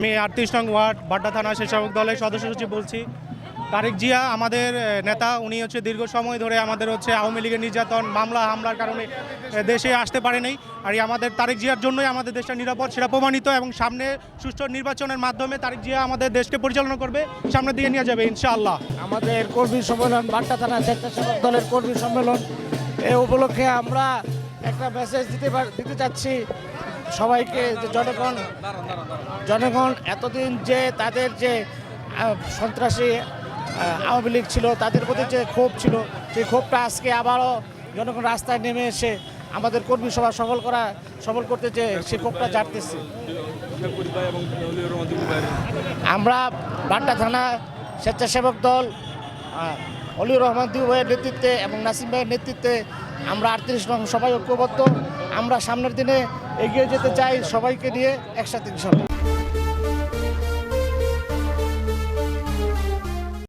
আমি আটত্রিশ নং ওয়ার্ড, বাড্ডা থানা স্বেচ্ছাসেবক দলের সদস্য সচিব বলছি। তারেক জিয়া আমাদের নেতা, উনি হচ্ছে দীর্ঘ সময় ধরে আমাদের হচ্ছে আওয়ামী লীগের নির্যাতন, মামলা, হামলার কারণে দেশে আসতে পারে নাই আর আমাদের তারেক জিয়ার জন্যই আমাদের দেশটা নিরাপদ, সেটা প্রমাণিত এবং সামনে সুষ্ঠু নির্বাচনের মাধ্যমে তারেক জিয়া আমাদের দেশকে পরিচালনা করবে সামনের দিকে নিয়ে যাবে, ইনশাআল্লাহ। আমাদের কর্মী সম্মেলন, বাড্ডা থানা স্বেচ্ছাসেবক দলের কর্মী সম্মেলন, এ উপলক্ষে আমরা একটা মেসেজ দিতে দিতে চাচ্ছি সবাইকে যে জনগণ জনগণ এতদিন যে তাদের যে সন্ত্রাসী আওয়ামী লীগ ছিল, তাদের প্রতি যে ক্ষোভ ছিল, সেই ক্ষোভটা আজকে আবারও জনগণ রাস্তায় নেমে এসে আমাদের কর্মী সভা সফল করা, সফল করতে যে সেই ক্ষোভটা জানতেছে আমরা বাড্ডা থানা স্বেচ্ছাসেবক দল অলিউর রহমান দিউ ভাইয়ের নেতৃত্বে এবং নাসিম ভাইয়ের নেতৃত্বে আমরা আটত্রিশ নং সবাই ঐক্যবদ্ধ। আমরা সামনের দিনে এগিয়ে যেতে চাই সবাইকে নিয়ে একসাথে ইনশাল্লাহ।